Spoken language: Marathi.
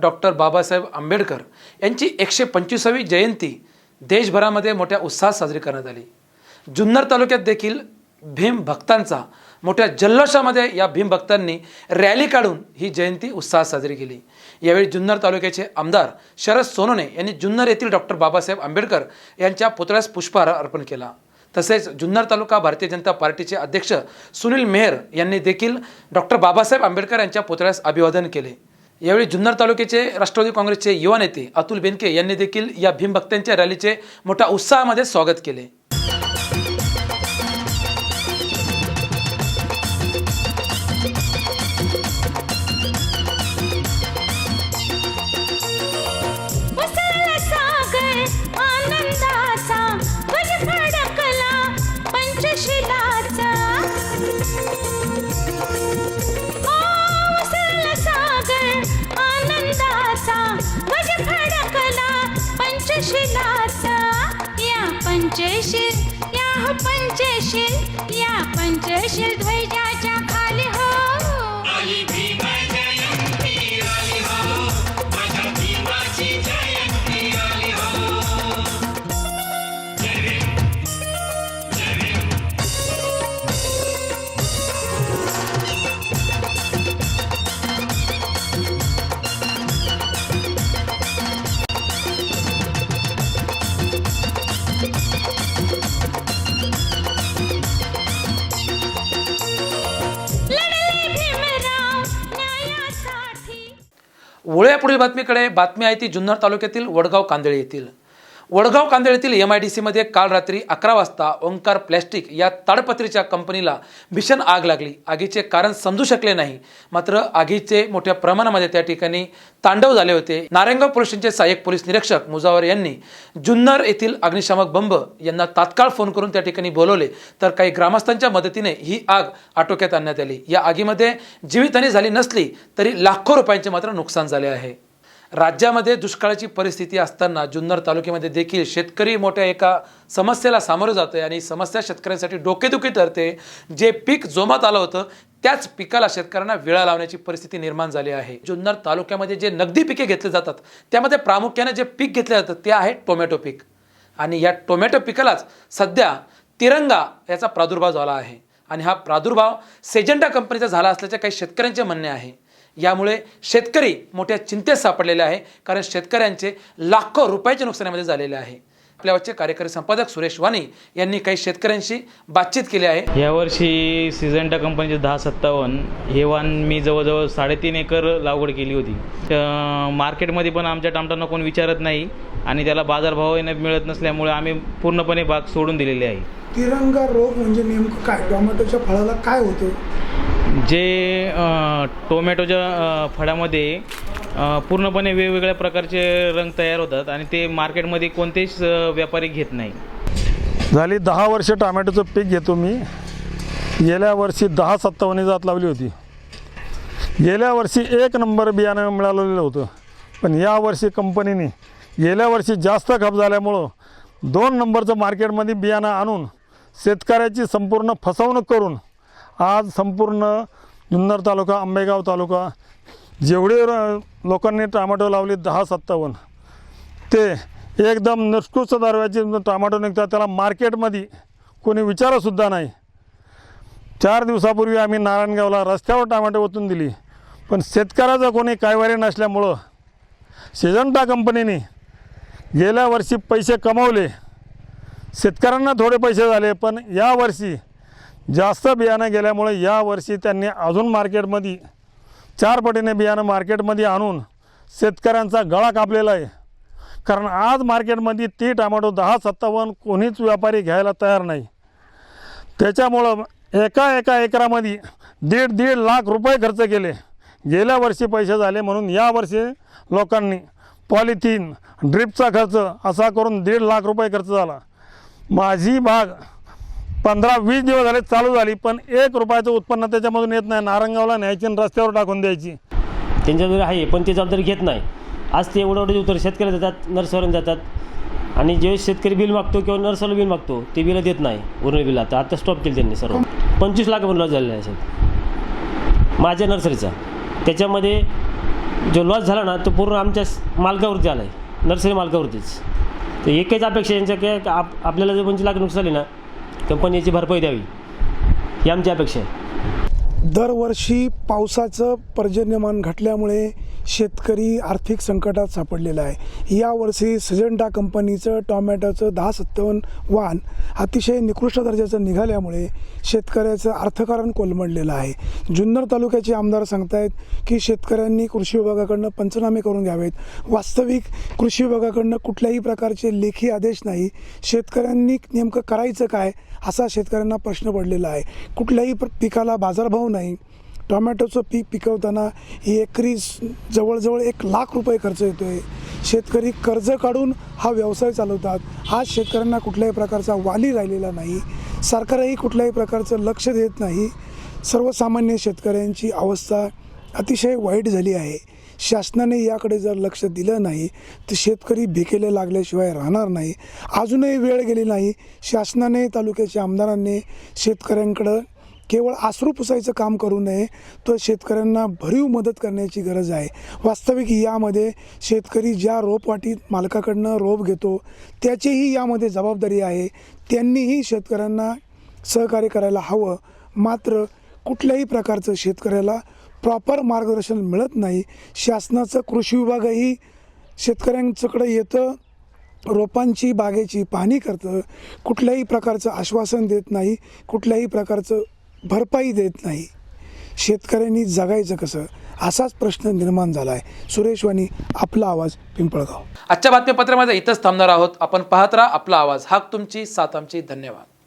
डॉक्टर बाबासाहेब आंबेडकर यांची एकशे पंचवीसावी जयंती देशभरामध्ये मोठ्या उत्साहात साजरी करण्यात आली. जुन्नर तालुक्यात देखील भीम भक्तांचा मोठ्या जल्लोषामध्ये या भीम भक्तांनी रॅली काढून ही जयंती उत्साहात साजरी केली. यावेळी जुन्नर तालुक्याचे आमदार शरद सोनोने यांनी जुन्नर येथील डॉक्टर बाबासाहेब आंबेडकर यांच्या पुतळ्यास पुष्पहार अर्पण केला. तसेच जुन्नर तालुका भारतीय जनता पार्टीचे अध्यक्ष सुनील मेहर यांनी देखील डॉक्टर बाबासाहेब आंबेडकर यांच्या पुतळ्यास अभिवादन केले. यावेळी जुन्नर तालुक्याचे राष्ट्रवादी काँग्रेसचे युवा नेते अतुल बेनके यांनी देखील या भीमभक्तांच्या रॅलीचे मोठ्या उत्साहामध्ये स्वागत केले. पंचशिलाचा या पंचशील या पंचशील या पंचशील ध्वजाच्या खाली. वळूया पुढील बातमीकडे बातमी आहे ती जुन्नर तालुक्यातील वडगाव कांदळे येथील. वडगाव कांदळेतील येथील एम आय डी सीमध्ये काल रात्री अकरा वाजता ओंकार प्लॅस्टिक या ताडपत्रीच्या कंपनीला भीषण आग लागली. आगीचे कारण समजू शकले नाही. मात्र आगीचे मोठ्या प्रमाणामध्ये त्या ठिकाणी तांडव झाले होते. नारायणगाव पोलीस स्टेशनचे सहाय्यक पोलीस निरीक्षक मुजावर यांनी जुन्नर येथील अग्निशामक बंब यांना तात्काळ फोन करून त्या ठिकाणी बोलवले. तर काही ग्रामस्थांच्या मदतीने ही आग आटोक्यात आणण्यात आली. या आगीमध्ये जीवितहानी झाली नसली तरी लाखो रुपयांचे मात्र नुकसान झाले आहे. राज्यामध्ये दुष्काळाची परिस्थिती असताना जुन्नर तालुक्यामध्ये देखील शेतकरी मोठ्या एका समस्येला सामोरं जातोय आणि समस्या शेतकऱ्यांसाठी डोकेदुखी ठरते. जे पीक जोमात आलं होतं त्याच पिकाला शेतकऱ्यांना विळा लावण्याची परिस्थिती निर्माण झाली आहे. जुन्नर तालुक्यामध्ये जे नगदी पिके घेतले जातात त्यामध्ये प्रामुख्याने जे पीक घेतले जातं ते आहे टोमॅटो पीक. आणि या टोमॅटो पिकालाच सध्या तिरंगा याचा प्रादुर्भाव झाला आहे. आणि हा प्रादुर्भाव सेजंटा कंपनीचा झाला असल्याचे काही शेतकऱ्यांचे म्हणणे आहे. यामुळे शेतकरी मोठ्या चिंतेत सापडलेले आहे कारण शेतकऱ्यांचे लाखो रुपयाच्या नुकसानीमध्ये झालेले आहे. आपल्यावरचे कार्यकारी संपादक सुरेश वाणी यांनी काही शेतकऱ्यांशी बातचीत केली आहे. यावर्षी सिझंटा कंपनीचे दहा सत्तावन्न हे वाण मी जवळजवळ साडेतीन एकर लागवड केली होती. तर मार्केटमध्ये पण आमच्या टमाटांना कोण विचारत नाही आणि त्याला बाजारभावही नाही मिळत नसल्यामुळे आम्ही पूर्णपणे बाग सोडून दिलेली आहे. तिरंगा रोग म्हणजे नेमकं काय? टोमॅटोच्या फळाला काय होतं? जे टोमॅटोच्या फळामध्ये पूर्णपणे वेगवेगळ्या प्रकारचे रंग तयार होतात आणि ते मार्केटमध्ये कोणतेच व्यापारी घेत नाही. झाली दहा वर्ष टोमॅटोचं पीक घेतो मी. गेल्या वर्षी दहा सत्तावन्न जात लावली होती. गेल्या वर्षी एक नंबर बियाणं मिळालेलं होतं. पण या वर्षी कंपनीने गेल्या वर्षी जास्त खप झाल्यामुळं दोन नंबरचं मार्केटमध्ये बियाणं आणून शेतकऱ्याची संपूर्ण फसवणूक करून आज संपूर्ण जुन्नर तालुका आंबेगाव तालुका जेवढे र- लोकांनी टमाटो लावले दहा सत्तावन्न. ते एकदम निष्कृष्ट दरव्याचे टोमॅटो निघतात त्याला मार्केटमध्ये कोणी विचारसुद्धा नाही. चार दिवसापूर्वी आम्ही नारायणगावला रस्त्यावर टोमॅटो ओतून दिली. पण शेतकऱ्याचा कोणी कायवारी नसल्यामुळं सिजंटा कंपनीने गेल्या वर्षी पैसे कमावले. शेतकऱ्यांना थोडे पैसे झाले पण यावर्षी जास्त बियाणं गेल्यामुळे यावर्षी त्यांनी अजून मार्केटमध्ये चार पटीने बियाणं मार्केटमध्ये आणून शेतकऱ्यांचा गळा कापलेला आहे. कारण आज मार्केटमध्ये ती टमाटो दहा सत्तावन्न कोणीच व्यापारी घ्यायला तयार नाही. त्याच्यामुळं एका एका एकरामध्ये दीड दीड लाख रुपये खर्च केले. गेल्या वर्षी पैसे झाले म्हणून यावर्षी लोकांनी पॉलिथिन ड्रिपचा खर्च असा करून दीड लाख रुपये खर्च झाला. माझी बाग पंधरा वीस दिवस झाले चालू झाली पण एक रुपयाचं उत्पन्न त्याच्यामधून येत नाही. नारंगावला न्यायची आणि रस्त्यावर टाकून द्यायची. त्यांच्याकडे आहे पण ते जबाबदारी घेत नाही. आज ते एवढं एवढे उत्तर शेतकरी जातात नर्सवाल्याला जातात आणि जे शेतकरी बिल मागतो किंवा नर्सवाला बिल मागतो ते बिलं देत नाही उरण बिल. आता आता स्टॉप केली त्यांनी सर्व. पंचवीस लाख लॉस झालेला आहे साहेब माझ्या नर्सरीचा. त्याच्यामध्ये जो लॉस झाला ना तो पूर्ण आमच्या मालकावरती आला आहे नर्सरी मालकावरतीच. तर एकच अपेक्षा यांच्या काय आप आपल्याला जर पंचवीस लाख नुकसान झाली ना कंपनीची भरपाई द्यावी ही आमची अपेक्षा आहे. दरवर्षी पावसाचं पर्जन्यमान घटल्यामुळे शेतकरी आर्थिक संकटात सापडलेला आहे. यावर्षी सिजंटा कंपनीचं टॉमॅटोचं दहा सत्तावन्न वाहन अतिशय निकृष्ट दर्जाचं निघाल्यामुळे शेतकऱ्याचं अर्थकारण कोलमडलेलं आहे. जुन्नर तालुक्याचे आमदार सांगतायत की शेतकऱ्यांनी कृषी विभागाकडनं पंचनामे करून घ्यावेत. वास्तविक कृषी विभागाकडनं कुठल्याही प्रकारचे लेखी आदेश नाही. शेतकऱ्यांनी नेमकं करायचं काय असा शेतकऱ्यांना प्रश्न पडलेला आहे. कुठल्याही पिकाला बाजारभाव नाही. टोमॅटोचं पीक पिकवताना एकरी जवळजवळ एक लाख रुपये खर्च येतो आहे शेतकरी कर्ज काढून हा व्यवसाय चालवतात. आज शेतकऱ्यांना कुठल्याही प्रकारचा वाली राहिलेला नाही. सरकारही कुठल्याही प्रकारचं लक्ष देत नाही. सर्वसामान्य शेतकऱ्यांची अवस्था अतिशय वाईट झाली आहे. शासनाने याकडे जर लक्ष दिलं नाही तर शेतकरी भिकेले लागल्याशिवाय राहणार नाही. अजूनही वेळ गेली नाही. शासनाने तालुक्याच्या आमदारांनी शेतकऱ्यांकडं केवळ आसरू पुसायचं काम करू नये तर शेतकऱ्यांना भरीव मदत करण्याची गरज आहे. वास्तविक यामध्ये शेतकरी ज्या रोपवाटीत मालकाकडनं रोप घेतो त्याचीही यामध्ये जबाबदारी आहे. त्यांनीही शेतकऱ्यांना सहकार्य करायला हवं. मात्र कुठल्याही प्रकारचं शेतकऱ्याला प्रॉपर मार्गदर्शन मिळत नाही. शासनाचं कृषी विभागही शेतकऱ्यांच्याकडे येतं रोपांची बागेची पाहणी करतं. कुठल्याही प्रकारचं आश्वासन देत नाही कुठल्याही प्रकारचं भरपाई देत नाही. शेतकऱ्यांनी जगायचं कसं? असाच प्रश्न निर्माण झाला आहे सुरेश वाणी आपला आवाज पिंपळगाव. आजच्या बातमीपत्रामध्ये इथंच थांबणार आहोत. आपण पाहत राहा आपला आवाज. हाक तुमची साथ आमची. धन्यवाद.